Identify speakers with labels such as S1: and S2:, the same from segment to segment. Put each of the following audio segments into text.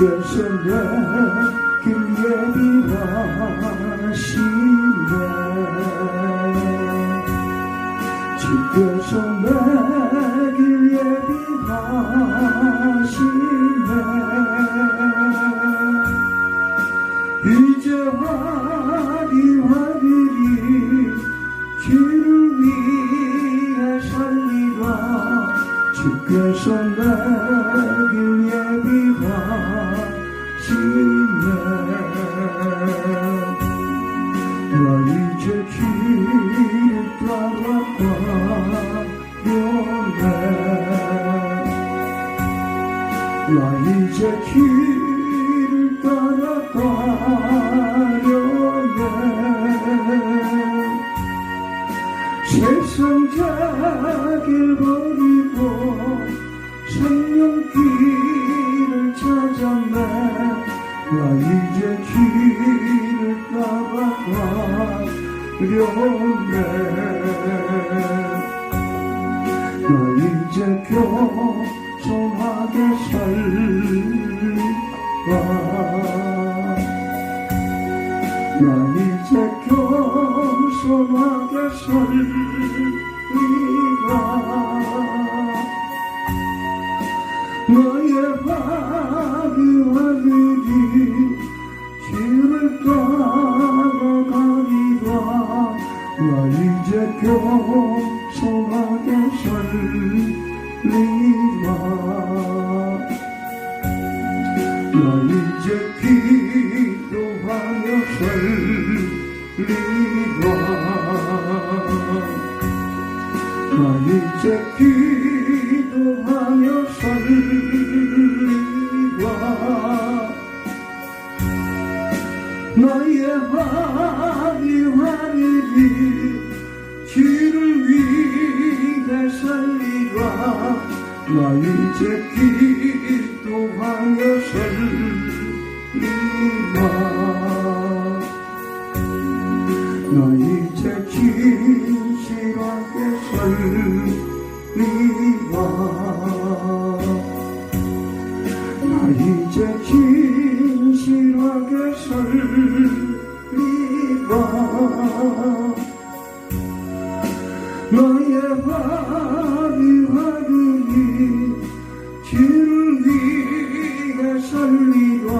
S1: 주께서 내길 예비하시네 주께서 내길 예비하시 나 이제 길을 따라가려네. 세상 자길 버리고 생명길을 찾았네 나 이제 길을 따라가려네. 겸손하게 살리라 나 이제 겸손하게 살리라 너의 화기와들이 길을 따라가리라. 나 이제 겸손하게 살리라. 나 이제 기도하며 살리라. 나 이제 기 도하며 살리라. 나의 화리화리리 길을 위해 살리라. 나 이제 기도하며 살리라. 나 이제 진실하게 살리라 너의 화리화리니 길을 위해 살리라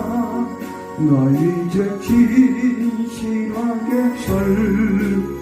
S1: 나 이제 진실하게 살리라